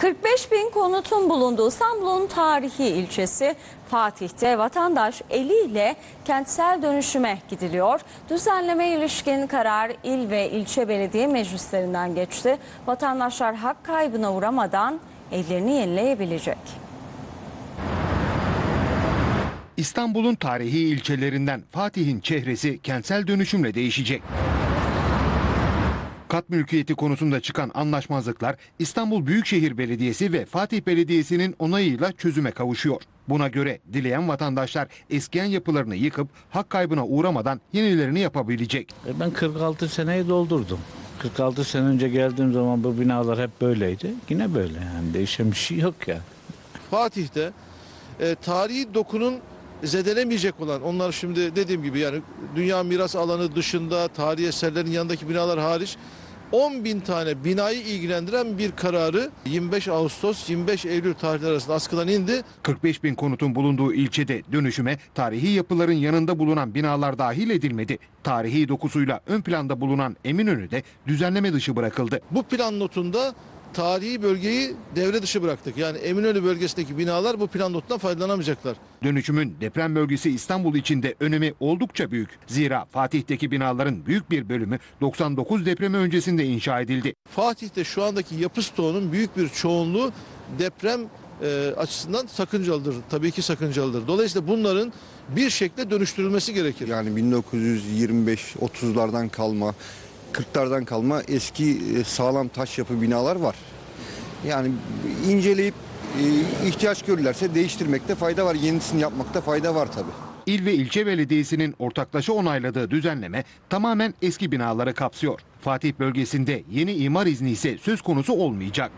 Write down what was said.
45 bin konutun bulunduğu İstanbul'un tarihi ilçesi Fatih'te vatandaş eliyle kentsel dönüşüme gidiliyor. Düzenleme ilişkin karar il ve ilçe belediye meclislerinden geçti. Vatandaşlar hak kaybına uğramadan evlerini yenileyebilecek. İstanbul'un tarihi ilçelerinden Fatih'in çehresi kentsel dönüşümle değişecek. Kat mülkiyeti konusunda çıkan anlaşmazlıklar İstanbul Büyükşehir Belediyesi ve Fatih Belediyesi'nin onayıyla çözüme kavuşuyor. Buna göre dileyen vatandaşlar eskiyen yapılarını yıkıp hak kaybına uğramadan yenilerini yapabilecek. E Ben 46 seneyi doldurdum. 46 sene önce geldiğim zaman bu binalar hep böyleydi. Yine böyle yani değişen bir şey yok ya. Fatih'te e, tarihi dokunun zedelemeyecek olan onlar şimdi dediğim gibi yani dünya miras alanı dışında tarihi eserlerin yanındaki binalar hariç 10 bin tane binayı ilgilendiren bir kararı 25 Ağustos 25 Eylül tarihleri arasında askıdan indi. 45 bin konutun bulunduğu ilçede dönüşüme tarihi yapıların yanında bulunan binalar dahil edilmedi. Tarihi dokusuyla ön planda bulunan Eminönü de düzenleme dışı bırakıldı. Bu plan notunda tarihi bölgeyi devre dışı bıraktık. Yani Eminönü bölgesindeki binalar bu plan notundan faydalanamayacaklar. Dönüşümün deprem bölgesi İstanbul içinde önemi oldukça büyük. Zira Fatih'teki binaların büyük bir bölümü 99 depremi öncesinde inşa edildi. Fatih'te şu andaki yapı stoğunun büyük bir çoğunluğu deprem e, açısından sakıncalıdır. Tabii ki sakıncalıdır. Dolayısıyla bunların bir şekilde dönüştürülmesi gerekir. Yani 1925-30'lardan kalma, 40'lardan kalma eski e, sağlam taş yapı binalar var. Yani inceleyip e, ihtiyaç görürlerse değiştirmekte fayda var. Yenisini yapmakta fayda var tabii. İl ve ilçe belediyesinin ortaklaşa onayladığı düzenleme tamamen eski binaları kapsıyor. Fatih bölgesinde yeni imar izni ise söz konusu olmayacak.